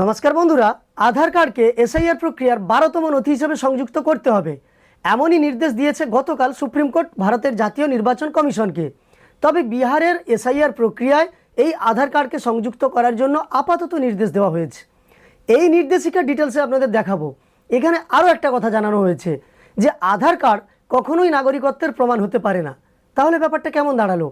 নমস্কার বন্ধুরা, আধার কার্ডকে এসআইআর প্রক্রিয়ার বারোতম নথি হিসেবে সংযুক্ত করতে হবে। এমনই নির্দেশ দিয়েছে গতকাল সুপ্রিম কোর্ট, ভারতের জাতীয় নির্বাচন কমিশনকে। তবে বিহারের এসআইআর প্রক্রিয়ায় এই আধার কার্ডকে সংযুক্ত করার জন্য আপাতত নির্দেশ দেওয়া হয়েছে। এই নির্দেশিকার ডিটেলসে আপনাদের দেখাবো। এখানে আরও একটা কথা জানানো হয়েছে, যে আধার কার্ড কখনোই নাগরিকত্বের প্রমাণ হতে পারে না। তাহলে ব্যাপারটা কেমন দাঁড়াল?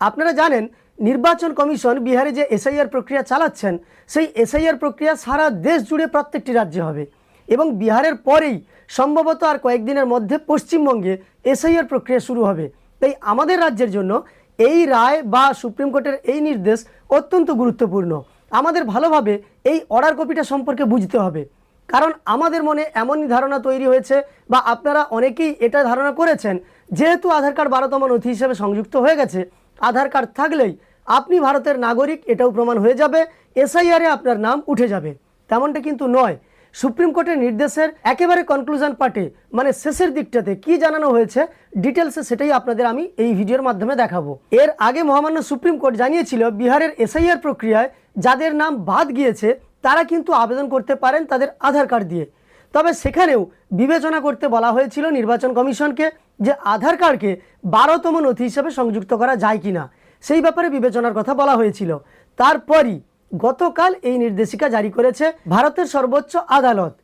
আপনারা জানেন নির্বাচন কমিশন বিহারে যে এসআইআর প্রক্রিয়া চালাচ্ছেন, সেই এসআইআর প্রক্রিয়া সারা দেশ জুড়ে প্রত্যেকটি রাজ্যে হবে। এবং বিহারের পরেই সম্ভবত আর কয়েকদিনের মধ্যে পশ্চিমবঙ্গে এসআইআর প্রক্রিয়া শুরু হবে। তাই আমাদের রাজ্যের জন্য এই রায় বা সুপ্রিম কোর্টের এই নির্দেশ অত্যন্ত গুরুত্বপূর্ণ। আমাদের ভালোভাবে এই অর্ডার কপিটা সম্পর্কে বুঝতে হবে। কারণ আমাদের মনে এমনই ধারণা তৈরি হয়েছে বা আপনারা অনেকেই এটা ধারণা করেছেন, যেহেতু আধার কার্ড বারোতম নথি হিসেবে সংযুক্ত হয়ে গেছে, আধার কার্ড থাকলেই আপনি ভারতের নাগরিক, এটাও প্রমাণ হয়ে যাবে, এসআইআরে আপনার নাম উঠে যাবে। তেমনটা কিন্তু নয়। সুপ্রিম কোর্টের নির্দেশের একেবারে কনক্লুশন পার্টে মানে শেষের দিকটাতে কি জানানো হয়েছে ডিটেলসে সেটাই আপনাদের আমি এই ভিডিওর মাধ্যমে দেখাবো। এর আগে মহামান্য সুপ্রিম কোর্ট জানিয়েছিল, বিহারের এসআইআর প্রক্রিয়ায় যাদের নাম বাদ গিয়েছে, তারা কিন্তু আবেদন করতে পারেন তাদের আধার কার্ড দিয়ে। তবে সেখানেও বিবেচনা করতে বলা হয়েছিল নির্বাচন কমিশনকে যে আধার কার্ডকে বারোতম নথি হিসেবে সংযুক্ত করা যায় কিনা। সেই ব্যাপারে বিবেচনার কথা বলা হয়েছিল। তারপরই গতকাল এই নির্দেশিকা জারি করেছে ভারতের সর্বোচ্চ আদালত।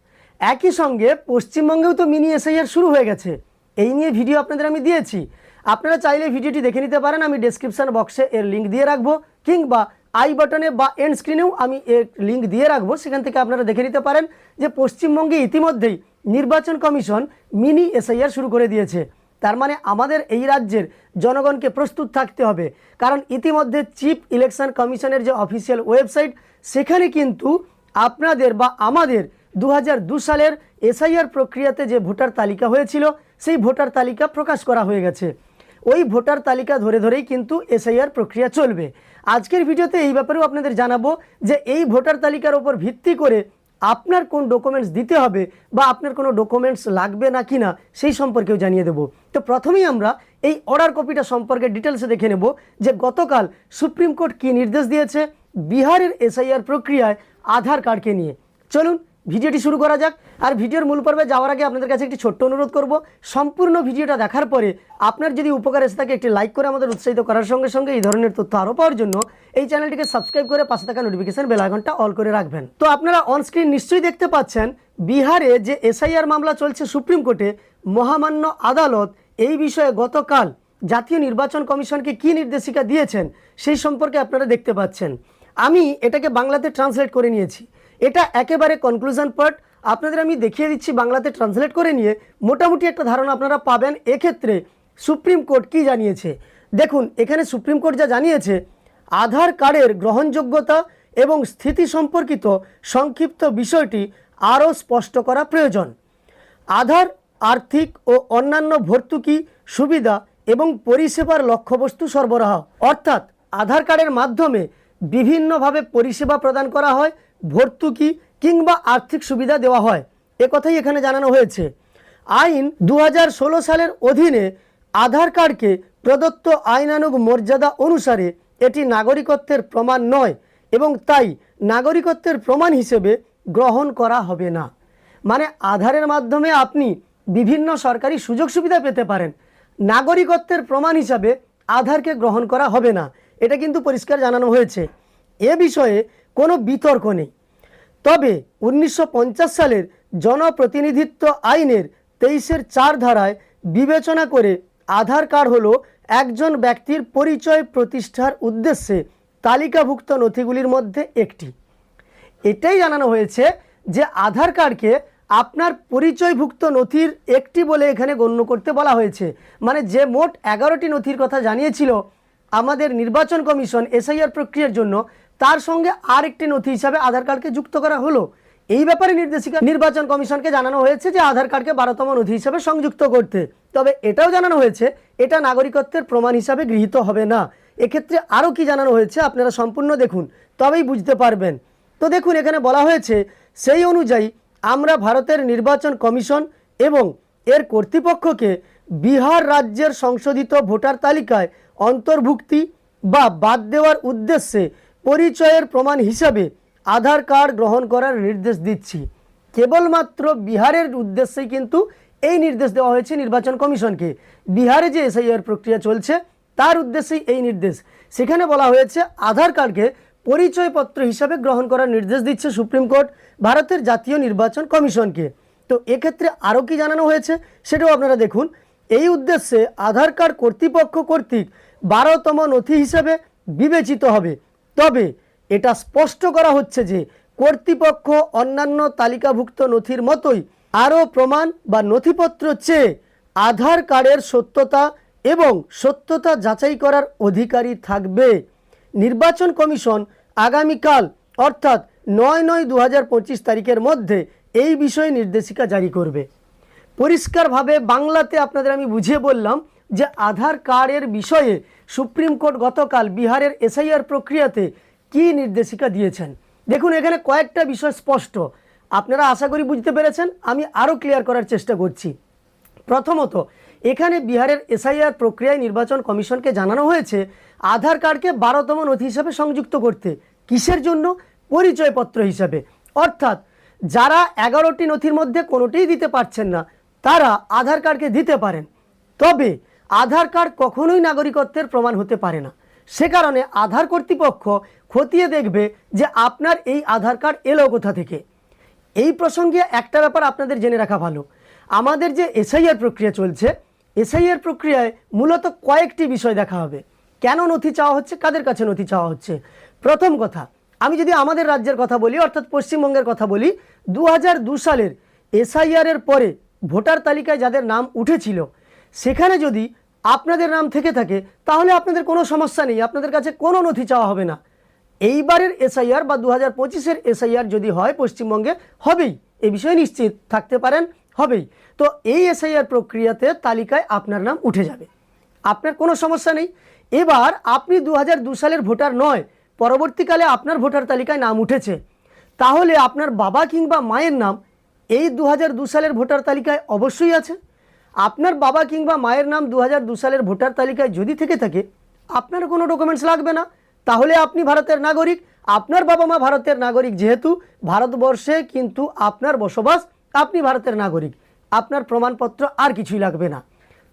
একই সঙ্গে পশ্চিমবঙ্গেও তো মিনি এসআইআর শুরু হয়ে গেছে। এই নিয়ে ভিডিও আপনাদের আমি দিয়েছি। আপনারা চাইলে ভিডিওটি দেখে নিতে পারেন। আমি ডেসক্রিপশন বক্সে এর লিঙ্ক দিয়ে রাখব, কিংবা আই বাটনে বা এন্ড স্ক্রিনেও আমি এর লিঙ্ক দিয়ে রাখব। সেখান থেকে আপনারা দেখে নিতে পারেন যে পশ্চিমবঙ্গে ইতিমধ্যেই নির্বাচন কমিশন মিনি এসআইআর শুরু করে দিয়েছে। তার মানে আমাদের এই রাজ্যের জনগণকে প্রস্তুত থাকতে হবে। কারণ ইতিমধ্যে চিফ ইলেকশন কমিশনের যে অফিসিয়াল ওয়েবসাইট, সেখানে কিন্তু আপনাদের বা আমাদের দু সালের এসআইআর প্রক্রিয়াতে যে ভোটার তালিকা হয়েছিল, সেই ভোটার তালিকা প্রকাশ করা হয়ে গেছে। ওই ভোটার তালিকা ধরে ধরেই কিন্তু এসআইআর প্রক্রিয়া চলবে। আজকের ভিডিওতে এই ব্যাপারেও আপনাদের জানাব যে এই ভোটার তালিকার ওপর ভিত্তি করে আপনার কোন ডকুমেন্টস দিতে হবে বা আপনার কোনো ডকুমেন্টস লাগবে না কি না সেই সম্পর্কেও জানিয়ে দেব। তো প্রথমেই আমরা এই অর্ডার কপিটা সম্পর্কে ডিটেলসে দেখে নেব যে গতকাল সুপ্রিম কোর্ট কি নির্দেশ দিয়েছে, বিহারের এসআইআর প্রক্রিয়ায় আধার কার্ডকে নিয়ে। চলুন ভিডিওটি শুরু করা যাক। আর ভিডিওর মূল পর্বে যাওয়ার আগে আপনাদের কাছে একটি ছোট্ট অনুরোধ করব। সম্পূর্ণ ভিডিওটা দেখার পরে আপনার যদি উপকার এসে থাকে, একটি লাইক করে আমাদের উৎসাহিত করার সঙ্গে সঙ্গে এই ধরনের তথ্য আরও পাওয়ার জন্য এই চ্যানেলটিকে সাবস্ক্রাইব করে পাশে থাকা নোটিফিকেশন বেল আইকনটা অল করে রাখবেন। তো আপনারা অনস্ক্রিন নিশ্চয়ই দেখতে পাচ্ছেন, বিহারে যে এসআইআর মামলা চলছে সুপ্রিম কোর্টে, মহামান্য আদালত এই বিষয়ে গতকাল জাতীয় নির্বাচন কমিশনকে কি নির্দেশিকা দিয়েছেন সেই সম্পর্কে আপনারা দেখতে পাচ্ছেন। আমি এটাকে বাংলাতে ট্রান্সলেট করে নিয়েছি। এটা একেবারে কনক্লুশন পার্ট আপনাদের আমি দেখিয়ে দিচ্ছি বাংলাতে ট্রান্সলেট করে নিয়ে। মোটামুটি একটা ধারণা আপনারা পাবেন। এক্ষেত্রে সুপ্রিম কোর্ট কি জানিয়েছে? দেখুন, এখানে সুপ্রিম কোর্ট যা জানিয়েছে, আধার কার্ডের গ্রহণযোগ্যতা এবং স্থিতি সম্পর্কিত সংক্ষিপ্ত বিষয়টি আরও স্পষ্ট করা প্রয়োজন। আধার, আর্থিক ও অন্যান্য ভর্তুকি, সুবিধা এবং পরিষেবার লক্ষ্যবস্তু সরবরাহ। অর্থাৎ, আধার কার্ডের মাধ্যমে বিভিন্নভাবে পরিষেবা প্রদান করা হয় ভর্তুকি কিংবা আর্থিক সুবিধা দেওয়া হয়। কথাই এখানে জানানো হয়েছে। আইন দু হাজার ষোলো সালের অধীনে আধার কার্ডকে প্রদত্ত আইনানুগ মর্যাদা অনুসারে এটি নাগরিকত্বের প্রমাণ নয় এবং তাই নাগরিকত্বের প্রমাণ হিসেবে গ্রহণ করা হবে না। মানে আধারের মাধ্যমে আপনি বিভিন্ন সরকারি সুযোগ সুবিধা পেতে পারেন। নাগরিকত্বের প্রমাণ হিসাবে আধারকে গ্রহণ করা হবে না। এটা কিন্তু পরিষ্কার জানানো হয়েছে। এ বিষয়ে কোনো বিতর্ক নেই। তবে উনিশশো পঞ্চাশ সালের জনপ্রতিনিধিত্ব আইনের তেইশের চার ধারায় বিবেচনা করে আধার কার্ড হলো একজন ব্যক্তির পরিচয় প্রতিষ্ঠার উদ্দেশ্যে তালিকাভুক্ত নথিগুলির মধ্যে একটি। এটাই জানানো হয়েছে যে আধার কার্ডকে আপনার পরিচয়ভুক্ত নথির একটি বলে এখানে গণ্য করতে বলা হয়েছে। মানে যে মোট এগারোটি নথির কথা জানিয়েছিল আমাদের নির্বাচন কমিশন এসআইআর প্রক্রিয়ার জন্য তার সঙ্গে আর একটি নথি হিসাবে আধার কার্ডকে যুক্ত করা হলো। এই ব্যাপারে নির্দেশিকা নির্বাচন কমিশনকে জানানো হয়েছে যে আধার কার্ডকে বারোতম নথি হিসাবে সংযুক্ত করতে। তবে এটাও জানানো হয়েছে, এটা নাগরিকত্বের প্রমাণ হিসাবে গৃহীত হবে না। এক্ষেত্রে আরও কি জানানো হয়েছে আপনারা সম্পূর্ণ দেখুন, তবেই বুঝতে পারবেন। তো দেখুন, এখানে বলা হয়েছে, সেই অনুযায়ী আমরা ভারতের নির্বাচন কমিশন এবং এর কর্তৃপক্ষকে বিহার রাজ্যের সংশোধিত ভোটার তালিকায় অন্তর্ভুক্তি বা বাদ দেওয়ার উদ্দেশ্যে পরিচয়ের প্রমাণ হিসাবে আধার কার্ড গ্রহণ করার নির্দেশ দিচ্ছি। কেবলমাত্র বিহারের উদ্দেশ্যেই কিন্তু এই নির্দেশ দেওয়া হয়েছে নির্বাচন কমিশনকে। বিহারে যে এসআইআর প্রক্রিয়া চলছে, তার উদ্দেশ্যেই এই নির্দেশ। সেখানে বলা হয়েছে, আধার কার্ডকে পরিচয়পত্র হিসাবে গ্রহণ করার নির্দেশ দিচ্ছে সুপ্রিম কোর্ট, ভারতের জাতীয় নির্বাচন কমিশনকে। তো এক্ষেত্রে আরও কি জানানো হয়েছে, সেটাও আপনারা দেখুন। এই উদ্দেশ্যে আধার কার্ড কর্তৃপক্ষ কর্তৃক বারোতম নথি হিসাবে বিবেচিত হবে। তবে এটা স্পষ্ট করা হচ্ছে যে কর্তৃপক্ষ অন্যান্য তালিকাভুক্ত নথির মতোই আরও প্রমাণ বা নথিপত্র চেয়ে আধার কার্ডের সত্যতা এবং সত্যতা যাচাই করার অধিকারী থাকবে। নির্বাচন কমিশন আগামীকাল, অর্থাৎ নয় নয় দু তারিখের মধ্যে এই বিষয়ে নির্দেশিকা জারি করবে। পরিষ্কারভাবে বাংলাতে আপনাদের আমি বুঝিয়ে বললাম যে আধার কার্ডের বিষয়ে সুপ্রিম কোর্ট গতকাল বিহারের এসআইআর প্রক্রিয়াতে কি নির্দেশিকা দিয়েছেন? দেখুন, এখানে কয়েকটা বিষয় স্পষ্ট। আপনারা আশা করি বুঝতে পেরেছেন, আমি আরও ক্লিয়ার করার চেষ্টা করছি। প্রথমত, এখানে বিহারের এসআইআর প্রক্রিয়ায় নির্বাচন কমিশনকে জানানো হয়েছে আধার কার্ডকে বারোতম নথি হিসাবে সংযুক্ত করতে। কিসের জন্য? পরিচয়পত্র হিসাবে। অর্থাৎ, যারা এগারোটি নথির মধ্যে কোনোটিই দিতে পারছেন না, তারা আধার কার্ডকে দিতে পারেন। তবে আধার কার্ড কখনোই নাগরিকত্বের প্রমাণ হতে পারে না। সে কারণে আধার কর্তৃপক্ষ খতিয়ে দেখবে যে আপনার এই আধার কার্ড এলো কোথা থেকে। এই প্রসঙ্গে একটা ব্যাপার আপনাদের জেনে রাখা ভালো। আমাদের যে এসআইআর প্রক্রিয়া চলছে, এসআইআর প্রক্রিয়ায় মূলত কয়েকটি বিষয় দেখা হবে। কেন নথি চাওয়া হচ্ছে, কাদের কাছে নথি চাওয়া হচ্ছে? প্রথম কথা, আমি যদি আমাদের রাজ্যের কথা বলি, অর্থাৎ পশ্চিমবঙ্গের কথা বলি দু সালের এসআইআর এর পরে ভোটার তালিকায় যাদের নাম উঠেছিল সেখানে যদি আপনাদের নাম থেকে থাকে, তাহলে আপনাদের কোনো সমস্যা নেই, আপনাদের কাছে কোনো নথি চাওয়া হবে না। এইবারের এসআইআর বা দু হাজার পঁচিশের এসআইআর যদি হয় পশ্চিমবঙ্গে, হবেই, এ বিষয়ে নিশ্চিত থাকতে পারেন, হবেই। তো এই এসআইআর প্রক্রিয়াতে তালিকায় আপনার নাম উঠে যাবে। আপনার কোনো সমস্যা নেই। এবার আপনি দু সালের ভোটার নয়, পরবর্তীকালে আপনার ভোটার তালিকায় নাম উঠেছে। তাহলে আপনার বাবা কিংবা মায়ের নাম এই দু সালের ভোটার তালিকায় অবশ্যই আছে। আপনার বাবা কিংবা মায়ের নাম দু সালের ভোটার তালিকায় যদি থেকে থাকে, আপনার কোনো ডকুমেন্টস লাগবে না। তাহলে আপনি ভারতের নাগরিক, আপনার বাবা মা ভারতের নাগরিক যেহেতু, ভারতবর্ষে কিন্তু আপনার বসবাস, আপনি ভারতের নাগরিক। আপনার প্রমাণপত্র আর কিছুই লাগবে না।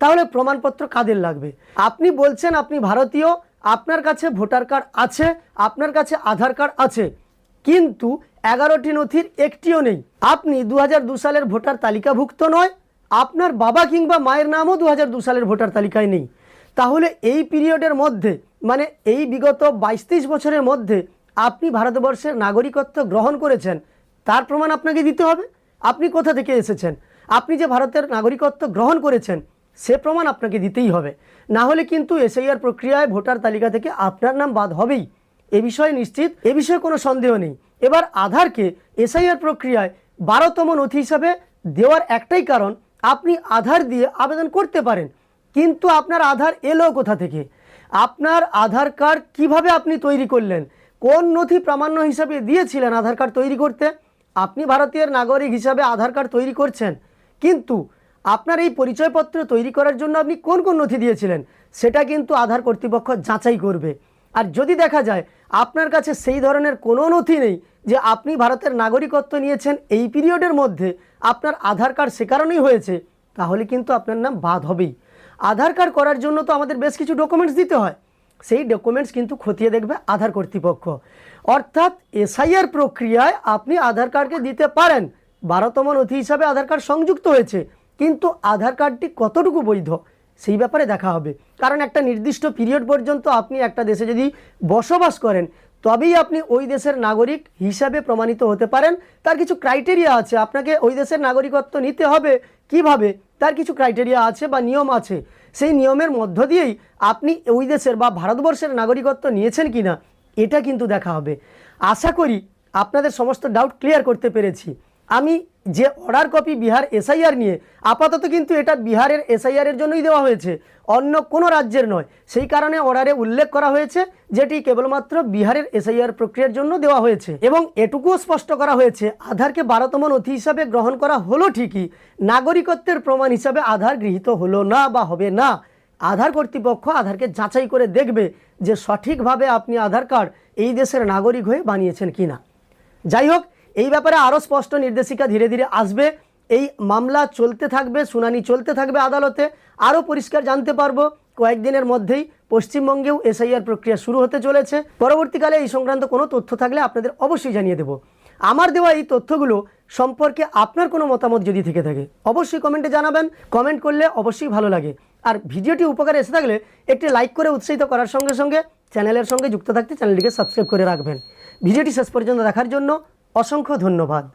তাহলে প্রমাণপত্র কাদের লাগবে? আপনি বলছেন আপনি ভারতীয়, আপনার কাছে ভোটার কার্ড আছে, আপনার কাছে আধার কার্ড আছে, কিন্তু এগারোটি নথির একটিও নেই। আপনি দু সালের ভোটার তালিকাভুক্ত নয় আপনার বাবা কিংবা মায়ের নামও দু সালের ভোটার তালিকায় নেই। তাহলে এই পিরিয়ডের মধ্যে মানে এই বিগত বাইশ তেইশ বছরের মধ্যে আপনি ভারতবর্ষের নাগরিকত্ব গ্রহণ করেছেন, তার প্রমাণ আপনাকে দিতে হবে? আপনি কোথা থেকে এসেছেন? আপনি যে ভারতের নাগরিকত্ব গ্রহণ করেছেন, সে প্রমাণ আপনাকে দিতেই হবে। না হলে কিন্তু এসআইআর প্রক্রিয়ায় ভোটার তালিকা থেকে আপনার নাম বাদ হবেই। এ বিষয়ে নিশ্চিত, এ বিষয়ে কোনো সন্দেহ নেই। এবার আধারকে এসআইআর প্রক্রিয়ায় বারোতম নথি হিসাবে দেওয়ার একটাই কারণ আপনি আধার দিয়ে আবেদন করতে পারেন। কিন্তু আপনার আধার এলো কোথা থেকে? আপনার আধার কার্ড কীভাবে আপনি তৈরি করলেন? কোন নথি প্রামাণ্য হিসাবে দিয়েছিলেন আধার কার্ড তৈরি করতে? আপনি ভারতীয় নাগরিক হিসাবে আধার কার্ড তৈরি করছেন। কিন্তু আপনার এই পরিচয়পত্র তৈরি করার জন্য আপনি কোন কোন নথি দিয়েছিলেন? সেটা কিন্তু আধার কর্তৃপক্ষ যাচাই করবে। আর যদি দেখা যায় আপনার কাছে সেই ধরনের কোনো নথি নেই যে আপনি ভারতের নাগরিকত্ব নিয়েছেন এই পিরিয়ডের মধ্যে। আপনার আধার কার্ড সে কারণেই হয়েছে। তাহলে কিন্তু আপনার নাম বাদ হবেই। আধার কার্ড করার জন্য তো আমাদের বেশ কিছু ডকুমেন্টস দিতে হয়। সেই ডকুমেন্টস কিন্তু খতিয়ে দেখবে আধার কর্তৃপক্ষ। অর্থাৎ এসআইআর প্রক্রিয়ায় আপনি আধার কার্ডকে দিতে পারেন। বারোতম নথি হিসাবে আধার কার্ড সংযুক্ত হয়েছে। কিন্তু আধার কার্ডটি কতটুকু বৈধ? সেই ব্যাপারে দেখা হবে। কারণ একটা নির্দিষ্ট পিরিয়ড পর্যন্ত আপনি একটা দেশে যদি বসবাস করেন, তবেই আপনি ওই দেশের নাগরিক হিসাবে প্রমাণিত হতে পারেন। তার কিছু ক্রাইটেরিয়া আছে। আপনাকে ওই দেশের নাগরিকত্ব নিতে হবে। কীভাবে? তার কিছু ক্রাইটেরিয়া আছে বা নিয়ম আছে। সেই নিয়মের মধ্য দিয়েই আপনি ওই দেশের বা ভারতবর্ষের নাগরিকত্ব নিয়েছেন কি না এটা কিন্তু দেখা হবে। আশা করি আপনাদের সমস্ত ডাউট ক্লিয়ার করতে পেরেছি। আমি যে অর্ডার কপি বিহার এসআইআর নিয়ে, আপাতত কিন্তু এটা বিহারের এসআইআর এর জন্যই দেওয়া হয়েছে, অন্য কোনো রাজ্যের নয়। সেই কারণে অর্ডারে উল্লেখ করা হয়েছে, যেটি কেবলমাত্র বিহারের এসআইআর প্রক্রিয়ার জন্য দেওয়া হয়েছে। এবং এটুকুও স্পষ্ট করা হয়েছে, আধারকে বারোতম নথি হিসাবে গ্রহণ করা হলো ঠিকই, নাগরিকত্বের প্রমাণ হিসাবে আধার গৃহীত হলো না বা হবে না। আধার কর্তৃপক্ষ আধারকে যাচাই করে দেখবে যে সঠিকভাবে আপনি আধার কার্ড এই দেশের নাগরিক হয়ে বানিয়েছেন কিনা। যাই হোক এই ব্যাপারে আরও স্পষ্ট নির্দেশিকা ধীরে ধীরে আসবে। এই মামলা চলতে থাকবে, শুনানি চলতে থাকবে আদালতে। আরও পরিষ্কার জানতে পারব, কয়েকদিনের মধ্যেই পশ্চিমবঙ্গেও এসআইআর প্রক্রিয়া শুরু হতে চলেছে। পরবর্তীকালে এই সংক্রান্ত কোনো তথ্য থাকলে আপনাদের অবশ্যই জানিয়ে দেবো। আমার দেওয়া এই তথ্যগুলো সম্পর্কে আপনার কোনো মতামত যদি থেকে থাকে, অবশ্যই কমেন্টে জানাবেন। কমেন্ট করলে অবশ্যই ভালো লাগে। আর ভিডিওটি উপকারে এসে থাকলে একটি লাইক করে উৎসাহিত করার সঙ্গে সঙ্গে চ্যানেলের সঙ্গে যুক্ত থাকতে চ্যানেলটিকে সাবস্ক্রাইব করে রাখবেন। ভিডিওটি শেষ পর্যন্ত দেখার জন্য অসংখ্য ধন্যবাদ।